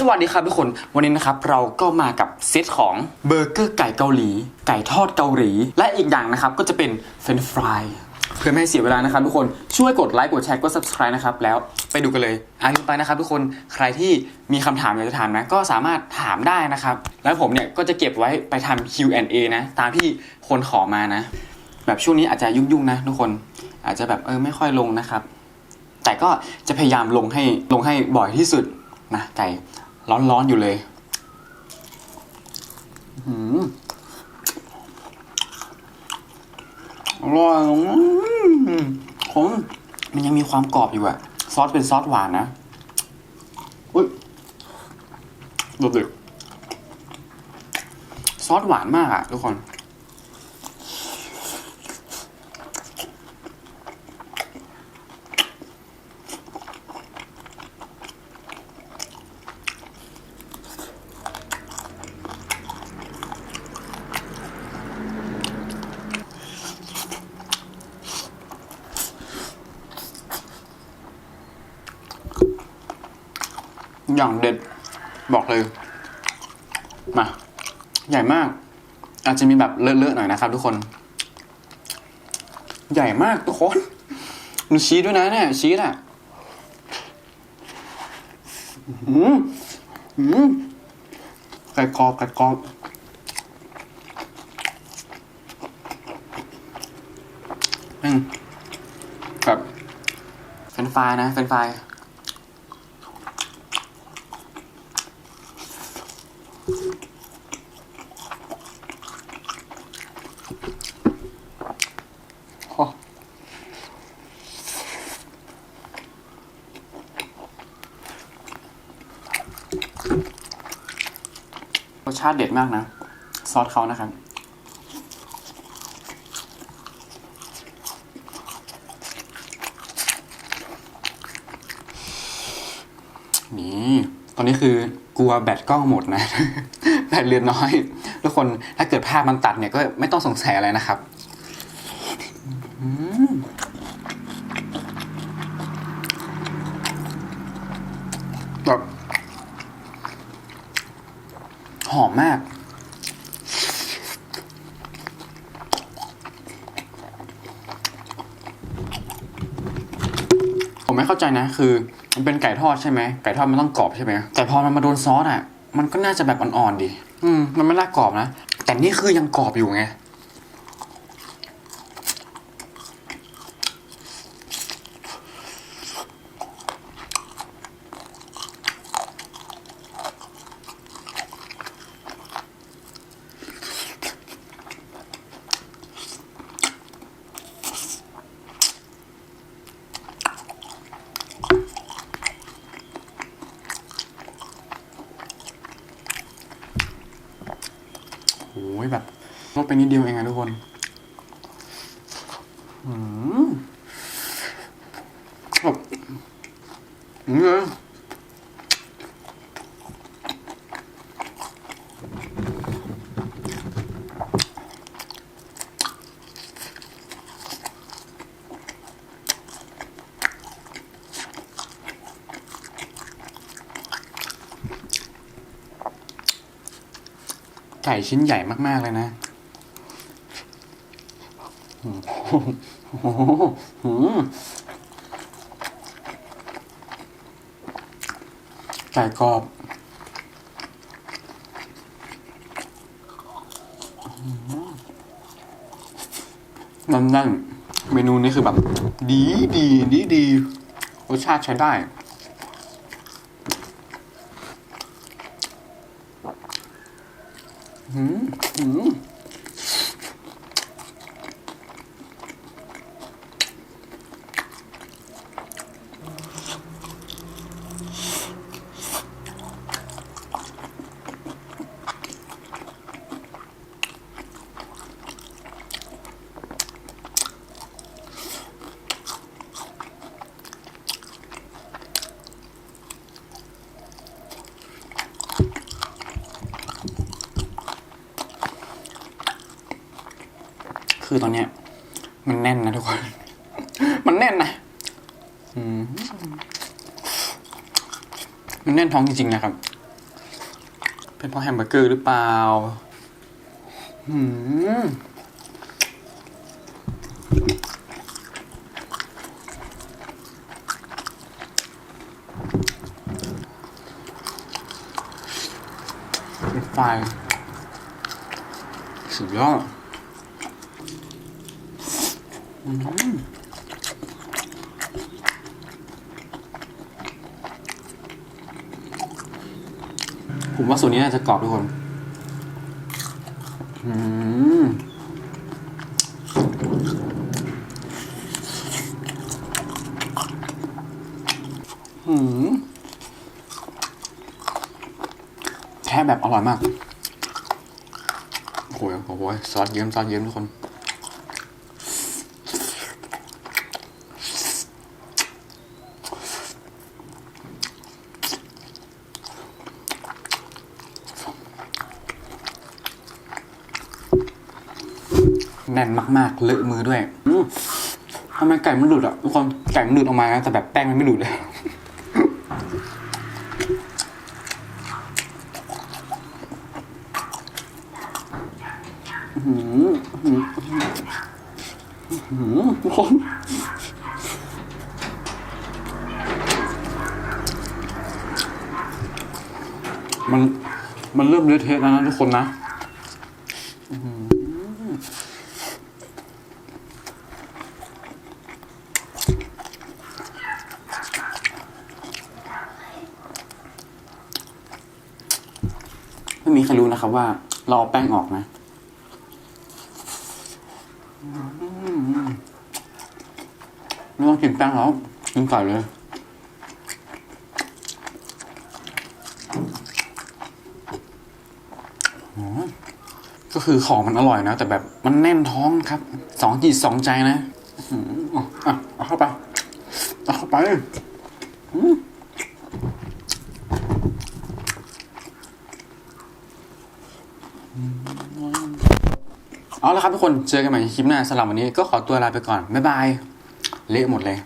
สวัสดีครับทุกคน วันนี้นะครับเราก็มากับเซตของเบอร์เกอร์ไก่เกาหลี ไก่ทอดเกาหลี และอีกอย่างนะครับก็จะเป็นเฟรนฟรายเพื่อไม่ให้เสียเวลานะครับทุกคนช่วยกดไลค์กดแชร์กด subscribe นะครับแล้วไปดูกันเลยอ่านไปนะครับทุกคนใครที่มีคำถามอยากจะถามนะก็สามารถถามได้นะครับ แล้วผมเนี่ยก็จะเก็บไว้ไปทำ Q&A นะ ตามที่คนขอมานะ แบบช่วงนี้อาจจะยุ่งๆนะทุกคนอาจจะแบบเออไม่ค่อยลงนะครับ แต่ก็จะพยายามลงให้ลงให้บ่อยที่สุดนะไก่ ร้อนๆอยู่เลยอื้อหืออร่อยอืมผมมันยังมีความกรอบอยู่อะซอสเป็นซอสหวานนะอุ้ยดูดิซอสหวานมากอะทุกคน อย่างเด็ดบอกเลย มา ใหญ่มาก อาจจะมีแบบเลอะๆหน่อยนะครับ ทุกคน ใหญ่มากทุกคนมีชีสด้วยนะเนี่ยชีสอะอืมอืมไก่กรอบไก่กรอบอืมแบบเฟรนฟรายนะเฟรนช์ฟ รสชาติเด็ดมากนะ ซอสเขานะครับ นี่ตอนนี้คือกลัวแบตกล้องหมดนะ แบตเหลือน้อย ทุกคนถ้าเกิดภาพมันตัดเนี่ยก็ไม่ต้องสงสัยอะไรนะครับแบบ หอมมาก ผมไม่เข้าใจนะ คือมันเป็นไก่ทอดใช่ไหม ไก่ทอดมันต้องกรอบใช่ไหม แต่พอมันมาโดนซอสอะ มันก็น่าจะแบบอ่อนๆดี อืม มันไม่น่ากรอบนะ แต่นี่คือยังกรอบอยู่ไง ยแบบลดไปนิดเดียวเองอะทุกคนอืมแบบอืม ก่ชิ้นใหญ่มากๆเลยนะโอ้โหไก่กรอบนั่นๆเมนูนี้คือแบบ ดีดีดีดีรสชาติใช้ได้ อืมอืม คือตอนเนี้ย มันแน่นนะทุกคน มันแน่นนะมันแน่นท้องจริงๆนะครับ เป็นเพราะแฮมเบอร์เกอร์หรือเปล่าหืมเป็นไฟสุดยอด ผมว่าส่วนนี้น่าจะกรอบทุกคนอืมอืมแค่แบบอร่อยมากโอ้โหโอ้โหซอสเยิ้มซอสเยิ้มทุกคน แน่นมากๆเลอะมือด้วยทำไมไก่มันหลุดอะทุกคนไก่มันหลุดออกมาแต่แบบแป้งมันไม่หลุดเลยทุกคนมันมันเริ่มเละเทะแล้วนะทุกคนนะ ไม่มีใครรู้นะครับว่าเราเอาแป้งออกนะไม่ต้องกินแป้งแล้วกินไก่เลยก็คือของมันอร่อยนะ แต่แบบมันแน่นท้องครับ สองจิตสองใจนะเอาเข้าไปเอาเข้าไป เอาละครับทุกคนเจอกันใหม่ในคลิปหน้าสำหรับวันนี้ก็ขอตัวลาไปก่อนบ๊ายบายเละหมดเลย